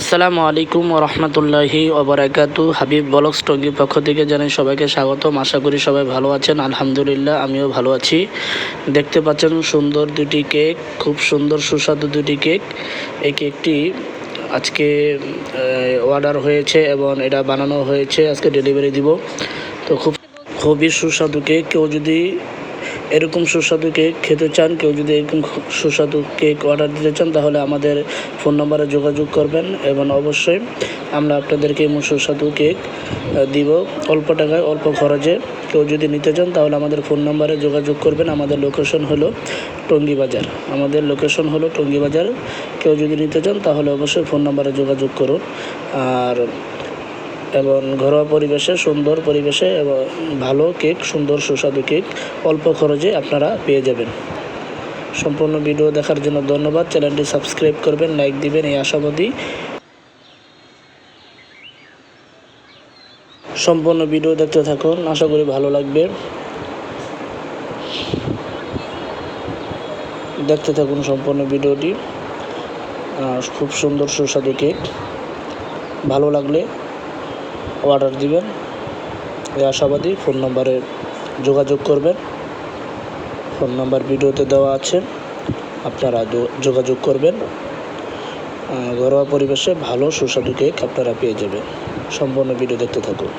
আসসালামু আলাইকুম রহমতুল্লাহি ওবরাকাতু। হাবিব বলক টঙ্গির পক্ষ থেকে জানাই সবাইকে স্বাগতম। আশা করি সবাই ভালো আছেন। আলহামদুলিল্লাহ, আমিও ভালো আছি। দেখতে পাচ্ছেন সুন্দর দুটি কেক, খুব সুন্দর সুস্বাদু দুটি কেক। এই কেকটি আজকে অর্ডার হয়েছে এবং এটা বানানো হয়েছে। আজকে ডেলিভারি দিব। তো খুব, খুবই সুস্বাদু কেক। কেউ যদি এরকম সুস্বাদু কেক খেতে চান, কেউ যদি এরকম সুস্বাদু কেক অর্ডার দিতে চান, তাহলে আমাদের ফোন নম্বরে যোগাযোগ করবেন এবং অবশ্যই আমরা আপনাদেরকে এমন সুস্বাদু কেক দিব অল্প টাকায়, অল্প খরচে। কেউ যদি নিতে চান, তাহলে আমাদের ফোন নম্বরে যোগাযোগ করবেন। আমাদের লোকেশন হলো টঙ্গী বাজার আমাদের লোকেশন হলো টঙ্গী বাজার কেউ যদি নিতে চান, তাহলে অবশ্যই ফোন নম্বরে যোগাযোগ করুন। আর এবং ঘরোয়া পরিবেশে, সুন্দর পরিবেশে এবং ভালো কেক, সুন্দর সুস্বাদু কেক অল্প খরচে আপনারা পেয়ে যাবেন। সম্পূর্ণ ভিডিও দেখার জন্য ধন্যবাদ। চ্যানেলটি সাবস্ক্রাইব করবেন, লাইক দিবেন, এই আশাবাদী। সম্পূর্ণ ভিডিও দেখতে থাকুন, আশা করি ভালো লাগবে। দেখতে থাকুন সম্পূর্ণ ভিডিওটি। খুব সুন্দর সুস্বাদু কেক। ভালো লাগলে অর্ডার দিবেন। এই আশাবাদী, ফোন নম্বরে যোগাযোগ করবেন। ফোন নাম্বার ভিডিওতে দেওয়া আছে, আপনারা যোগাযোগ করবেন। ঘরোয়া পরিবেশে ভালো সুস্বাদু কেক আপনারা পেয়ে যাবেন। সম্পূর্ণ ভিডিও দেখতে থাকুন।